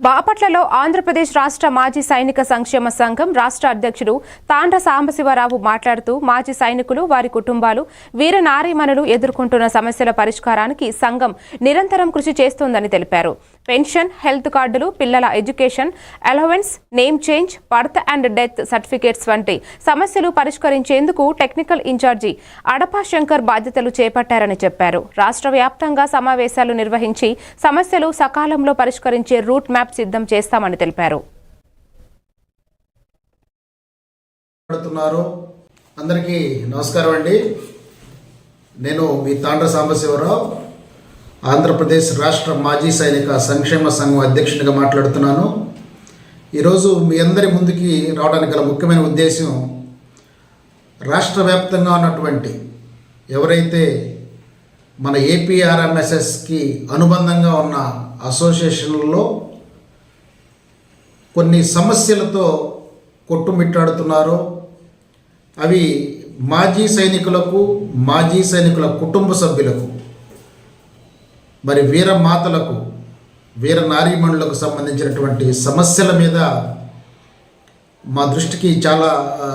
బాపట్లలో ఆంధ్రప్రదేశ్ రాష్ట్ర మాజీ సైనిక సంక్షేమ సంఘం రాష్ట్ర అధ్యక్షుడు తాండ్ర సాంబశివరావు మాట్లాడుతూ మాజీ సైనికులు వారి కుటుంబాలు వీర నారీమణులు ఎదుర్కొంటున్న సమస్యల పరిష్కారానికి సంఘం నిరంతరం కృషి చేస్తోందని తెలిపారు. పెన్షన్ హెల్త్ కార్డులు పిల్లల education allowance name change birth and death certificates వంటి సమస్యలు పరిష్కరించేందుకు టెక్నికల్ ఇన్ఛార్జి అడపా శంకర్ బాధ్యతలు చేపట్టారని చెప్పారు. రాష్ట్ర వ్యాప్తంగా సమావేశాలు నిర్వహించి సమస్యలు సకాలంలో పరిష్కరించే రూట్ మ్యాప్ సిద్ధం చేస్తామని తెలిపారు. మాట్లాడుతున్నారు. అందరికీ నమస్కారం అండి. నేను మీ తాండ్ర సాంబశివరావు ఆంధ్రప్రదేశ్ రాష్ట్ర మాజీ సైనిక సంక్షేమ సంఘం అధ్యక్షునిగా మాట్లాడుతున్నాను. ఈరోజు మీ అందరి ముందుకి రావడానికి గల ముఖ్యమైన ఉద్దేశం రాష్ట్ర వ్యాప్తంగా ఉన్నటువంటి ఎవరైతే మన ఏపీఆర్ఎంఎస్ఎస్కి అనుబంధంగా ఉన్న అసోసియేషన్లలో కొన్ని సమస్యలతో కొట్టుమిట్టాడుతున్నారో. అవి మాజీ సైనికులకు మాజీ సైనికుల కుటుంబ సభ్యులకు మరి వీర మాతలకు వీర నారీమణులకు సంబంధించినటువంటి సమస్యల మీద మా దృష్టికి చాలా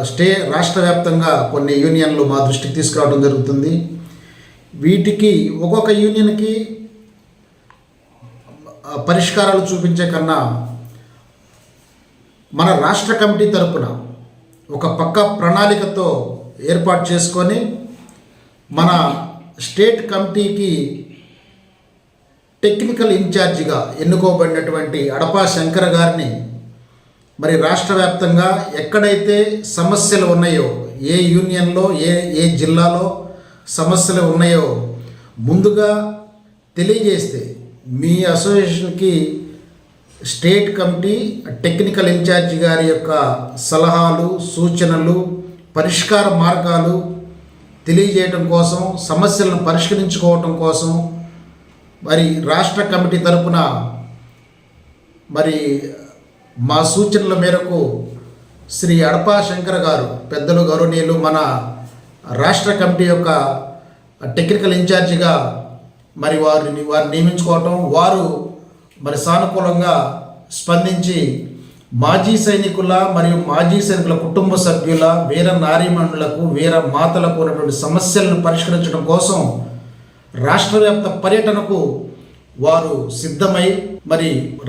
స్టే రాష్ట్ర వ్యాప్తంగా కొన్ని యూనియన్లు మా దృష్టికి తీసుకురావడం జరుగుతుంది. వీటికి ఒక్కొక్క యూనియన్కి పరిష్కారాలు చూపించే కన్నా మన రాష్ట్ర కమిటీ తరపున ఒక పక్క ప్రణాళికతో ఏర్పాటు చేసుకొని మన స్టేట్ కమిటీకి టెక్నికల్ ఇన్ఛార్జిగా ఎన్నుకోబడినటువంటి అడపా శంకర్ గారిని మరి రాష్ట్ర వ్యాప్తంగా ఎక్కడైతే సమస్యలు ఉన్నాయో ఏ యూనియన్లో ఏ ఏ జిల్లాలో సమస్యలు ఉన్నాయో ముందుగా తెలియజేస్తే మీ అసోసియేషన్కి స్టేట్ కమిటీ టెక్నికల్ ఇన్ఛార్జి గారి యొక్క సలహాలు సూచనలు పరిష్కార మార్గాలు తెలియజేయటం కోసం సమస్యలను పరిష్కరించుకోవటం కోసం మరి రాష్ట్ర కమిటీ తరపున మరి మా సూచనల మేరకు శ్రీ అడపా శంకర్ గారు పెద్దలు గౌరవనీయులు మన రాష్ట్ర కమిటీ యొక్క టెక్నికల్ ఇన్ఛార్జిగా మరి వారిని వారిని నియమించుకోవటం వారు మరి సానుకూలంగా స్పందించి మాజీ సైనికుల మరియు మాజీ సైనికుల కుటుంబ సభ్యుల వీర నారీమణులకు వీర మాతలకు ఉన్నటువంటి సమస్యలను పరిష్కరించడం కోసం రాష్ట్ర వ్యాప్త పర్యటనకు వారు సిద్ధమై మరి